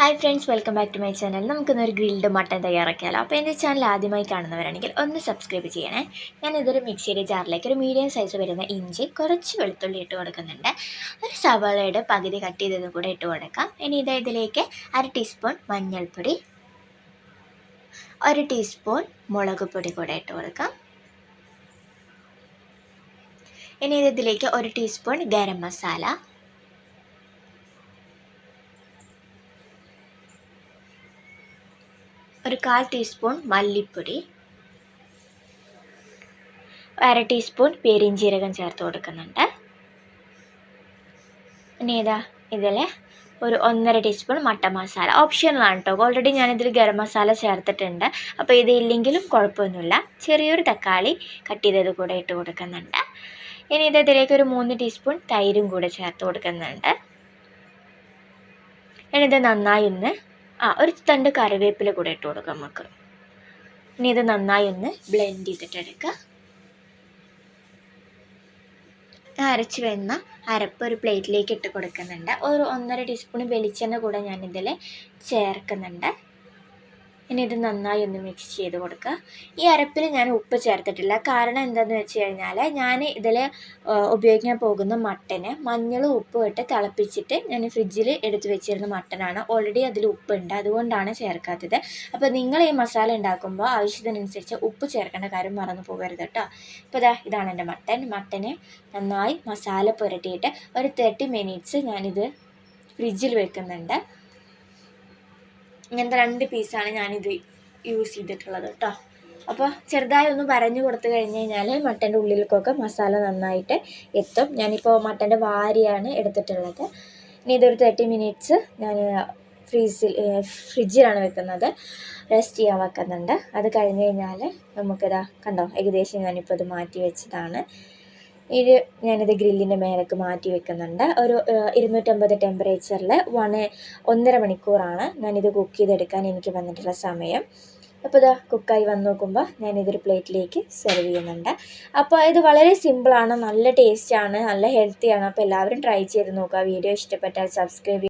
Hi friends welcome back to my channel നമുക്കിന്നൊരു grilled mutton തയ്യാറാക്കിയാലോ. അപ്പോൾ എന്റെ ചാനൽ ആദ്യമായി കാണുന്നവരാണെങ്കിൽ ഒന്ന് സബ്സ്ക്രൈബ് ചെയ്യണേ. ഞാൻ ഇതൊരു മിക്സിയുടെ ജാറിലേക്ക് ഒരു മീഡിയം സൈസ് വരുന്ന ഇഞ്ചി കുറച്ച് വെളുത്തുള്ളി ഇട്ട് കൊടുക്കുന്നുണ്ട്. ഒരു സവാളയുടെ പകുതി കട്ട് ചെയ്തത് കൂടെ ഇട്ട് കൊടുക്കാം. ഇനി ഇതാ ഇതിലേക്ക് അര ടീസ്പൂൺ മഞ്ഞൾപ്പൊടി ഒരു ടീസ്പൂൺ മുളക് പൊടി കൂടെ ഇട്ട് കൊടുക്കാം. ഇനി ഇത് ഇതിലേക്ക് ഒരു ടീസ്പൂൺ ഗരം മസാല ഒരു കാൽ ടീസ്പൂൺ മല്ലിപ്പൊടി അര ടീസ്പൂൺ പെരിഞ്ജീരകം ചേർത്ത് കൊടുക്കുന്നുണ്ട്. ഇനി ഏതാ ഇതിൽ ഒരു ഒന്നര ടീസ്പൂൺ മട്ട മസാല. ആണ് കേട്ടോ ഓൾറെഡി ഞാനിതിൽ ഗരം മസാല ചേർത്തിട്ടുണ്ട്. അപ്പോൾ ഇത് ഇല്ലെങ്കിലും കുഴപ്പമൊന്നുമില്ല. ചെറിയൊരു തക്കാളി കട്ട് ചെയ്തത് കൂടെ ഇട്ട് കൊടുക്കുന്നുണ്ട്. ഇനി ഇത് ഇതിലേക്ക് ഒരു മൂന്ന് ടീസ്പൂൺ തൈരും കൂടെ ചേർത്ത് കൊടുക്കുന്നുണ്ട്. ഇനി ഇത് നന്നായി ഒന്ന് ആ ഒരു തണ്ട് കറിവേപ്പില കൂടെ ഇട്ട് കൊടുക്കാം നമുക്ക്. ഇനി ഇത് നന്നായി ഒന്ന് ബ്ലെൻഡ് ചെയ്തിട്ട് എടുക്കുക അരച്ച് വെന്ന അരപ്പ് ഒരു പ്ലേറ്റിലേക്ക് ഇട്ട് കൊടുക്കുന്നുണ്ട്. ഒരു ഒന്നര ടീസ്പൂൺ വെളിച്ചെണ്ണ കൂടെ ഞാനിതിൽ ചേർക്കുന്നുണ്ട്. ഇനി ഇത് നന്നായി ഒന്ന് മിക്സ് ചെയ്ത് കൊടുക്കുക. ഈ അരപ്പിൽ ഞാൻ ഉപ്പ് ചേർത്തിട്ടില്ല. കാരണം എന്താണെന്ന് വെച്ച് കഴിഞ്ഞാൽ ഞാൻ ഇതിൽ ഉപയോഗിക്കാൻ പോകുന്ന മട്ടന് മഞ്ഞളും ഉപ്പും ഇട്ട് തിളപ്പിച്ചിട്ട് ഞാൻ ഫ്രിഡ്ജിൽ എടുത്ത് വെച്ചിരുന്ന മട്ടനാണ്. ഓൾറെഡി അതിൽ ഉപ്പുണ്ട്. അതുകൊണ്ടാണ് ചേർക്കാത്തത്. അപ്പോൾ നിങ്ങൾ ഈ മസാല ഉണ്ടാക്കുമ്പോൾ ആവശ്യത്തിനനുസരിച്ച് ഉപ്പ് ചേർക്കേണ്ട കാര്യം മറന്നു പോകരുത് കേട്ടോ. ഇപ്പോൾ ഇതാ ഇതാണ് എന്റെ മട്ടൻ. മട്ടന് നന്നായി മസാല പുരട്ടിയിട്ട് ഒരു തേർട്ടി മിനിറ്റ്സ് ഞാനിത് ഫ്രിഡ്ജിൽ വെക്കുന്നുണ്ട്. ഇങ്ങനത്തെ രണ്ട് പീസാണ് ഞാനിത് യൂസ് ചെയ്തിട്ടുള്ളത് കേട്ടോ അപ്പോൾ ചെറുതായി ഒന്ന് വരഞ്ഞു കൊടുത്തു കഴിഞ്ഞ് കഴിഞ്ഞാൽ മട്ടന്റെ ഉള്ളിലേക്കൊക്കെ മസാല നന്നായിട്ട് എത്തും. ഞാനിപ്പോൾ മട്ടന്റെ വാരിയാണ് എടുത്തിട്ടുള്ളത്. ഇനി ഇതൊരു തേർട്ടി മിനിറ്റ്സ് ഞാൻ ഫ്രീസിൽ ഫ്രിഡ്ജിലാണ് വെക്കുന്നത്. റെസ്റ്റ് ചെയ്യാൻ വെക്കുന്നുണ്ട്. അത് കഴിഞ്ഞ് കഴിഞ്ഞാൽ നമുക്കിതാ കണ്ടോ ഏകദേശം ഞാനിപ്പോൾ ഇത് മാറ്റി വെച്ചതാണ്. ഇത് ഞാനിത് ഗ്രില്ലിന്റെ മേലേക്ക് മാറ്റി വെക്കുന്നുണ്ട്. ഒരു ഇരുന്നൂറ്റമ്പത് ടെമ്പറേച്ചറിൽ വൺ ഒന്നര മണിക്കൂറാണ് ഞാനിത് കുക്ക് ചെയ്തെടുക്കാൻ എനിക്ക് വന്നിട്ടുള്ള സമയം. അപ്പോൾ ഇതാ കുക്കായി വന്ന് നോക്കുമ്പോൾ ഞാനിതൊരു പ്ലേറ്റിലേക്ക് സെർവ് ചെയ്യുന്നുണ്ട്. അപ്പോൾ ഇത് വളരെ സിമ്പിളാണ് നല്ല ടേസ്റ്റാണ് നല്ല ഹെൽത്തിയാണ്. അപ്പോൾ എല്ലാവരും ട്രൈ ചെയ്ത് നോക്കുക. വീഡിയോ ഇഷ്ടപ്പെട്ടാൽ സബ്സ്ക്രൈബ്